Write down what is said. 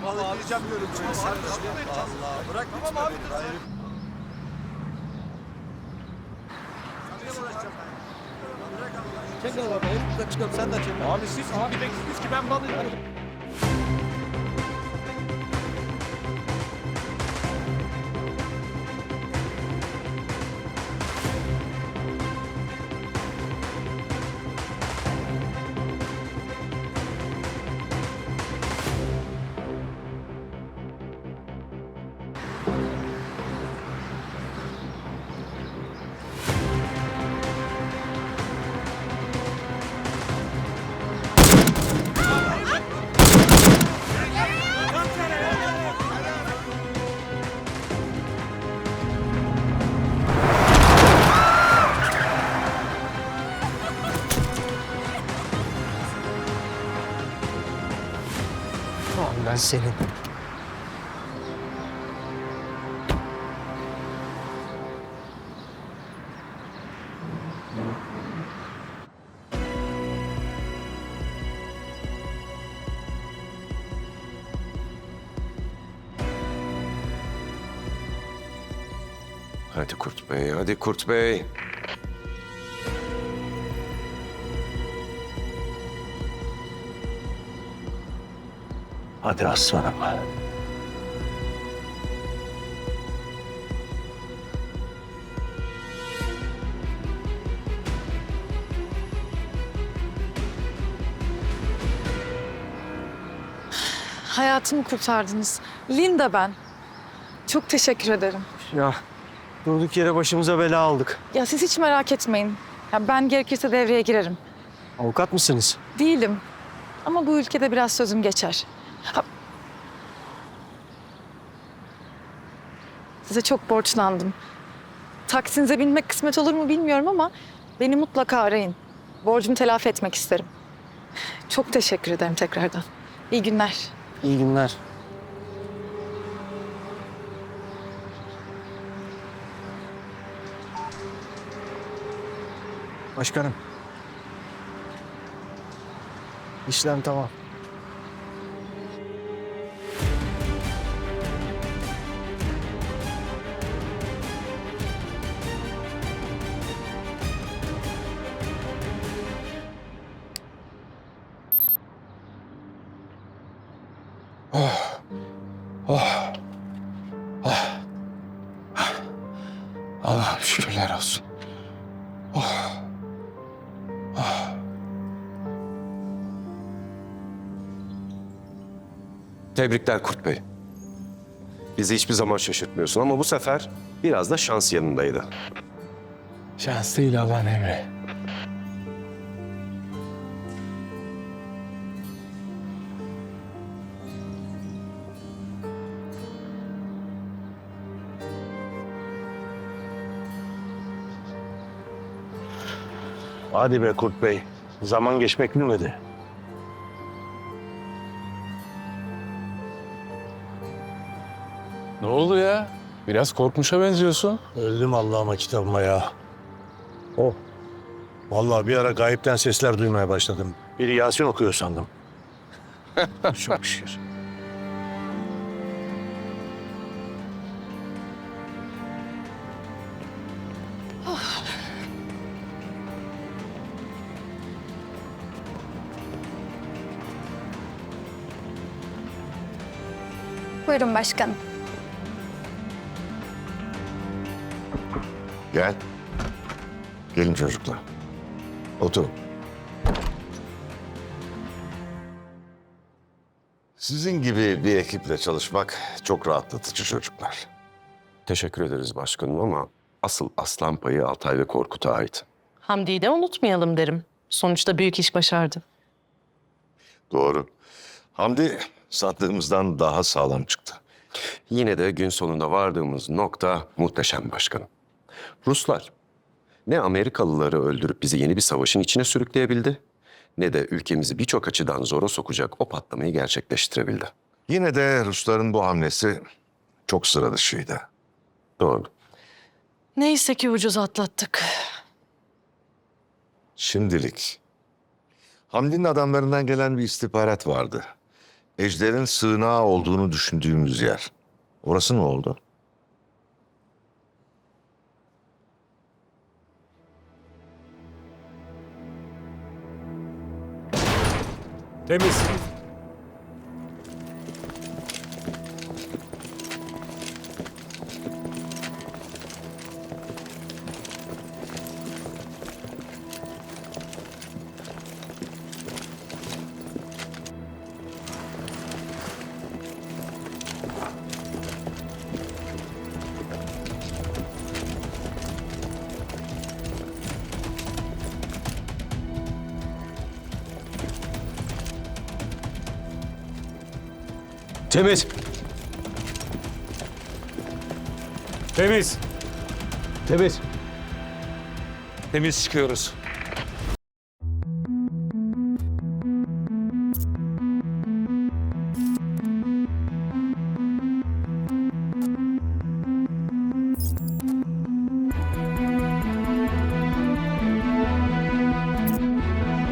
Tamam abi. Diyeceğim diyorum. Tamam abi. Allah bırak tamam abi. Çek al bakayım. Biz çıkalım sen de çek. Abi siz abi beksiniz ki ben balıyorum. Tamam ben senin. Hadi Kurt Bey, hadi Kurt Bey. Hadi aslanım. Hayatımı kurtardınız. Linda ben. Çok teşekkür ederim. Ya durduk yere başımıza bela aldık. Ya siz hiç merak etmeyin. Ya ben gerekirse devreye girerim. Avukat mısınız? Değilim. Ama bu ülkede biraz sözüm geçer. Size çok borçlandım. Taksinize binmek kısmet olur mu bilmiyorum ama beni mutlaka arayın. Borcumu telafi etmek isterim. Çok teşekkür ederim tekrardan. İyi günler. İyi günler. Başkanım. İşlem tamam. Allah'ım şükürler olsun. Tebrikler Kurt Bey. Bizi hiçbir zaman şaşırtmıyorsun ama bu sefer biraz da şans yanındaydı. Şans değil Allah'ın emri. Hadi be Kurt Bey. Zaman geçmek bilmedi. Ne oldu ya? Biraz korkmuşa benziyorsun. Öldüm Allah'ıma kitabıma ya. Oh. Vallahi bir ara gayipten sesler duymaya başladım. Biri Yasin okuyor sandım. Çok şükür. Buyurun başkanım. Gel. Gelin çocuklar. Oturun. Sizin gibi bir ekiple çalışmak çok rahatlatıcı çocuklar. Teşekkür ederiz başkanım ama asıl aslan payı Altay ve Korkut'a ait. Hamdi'yi de unutmayalım derim. Sonuçta büyük iş başardı. Doğru. Hamdi sattığımızdan daha sağlam çıktı. Yine de gün sonunda vardığımız nokta muhteşem başkanım. Ruslar ne Amerikalıları öldürüp bizi yeni bir savaşın içine sürükleyebildi ne de ülkemizi birçok açıdan zora sokacak o patlamayı gerçekleştirebildi. Yine de Rusların bu hamlesi çok sıra dışıydı. Doğru. Neyse ki ucuz atlattık. Şimdilik. Hamdi'nin adamlarından gelen bir istihbarat vardı. Ejder'in sığınağı olduğunu düşündüğümüz yer. Orası ne oldu? Temiz. Temiz. Temiz. Temiz. Temiz çıkıyoruz.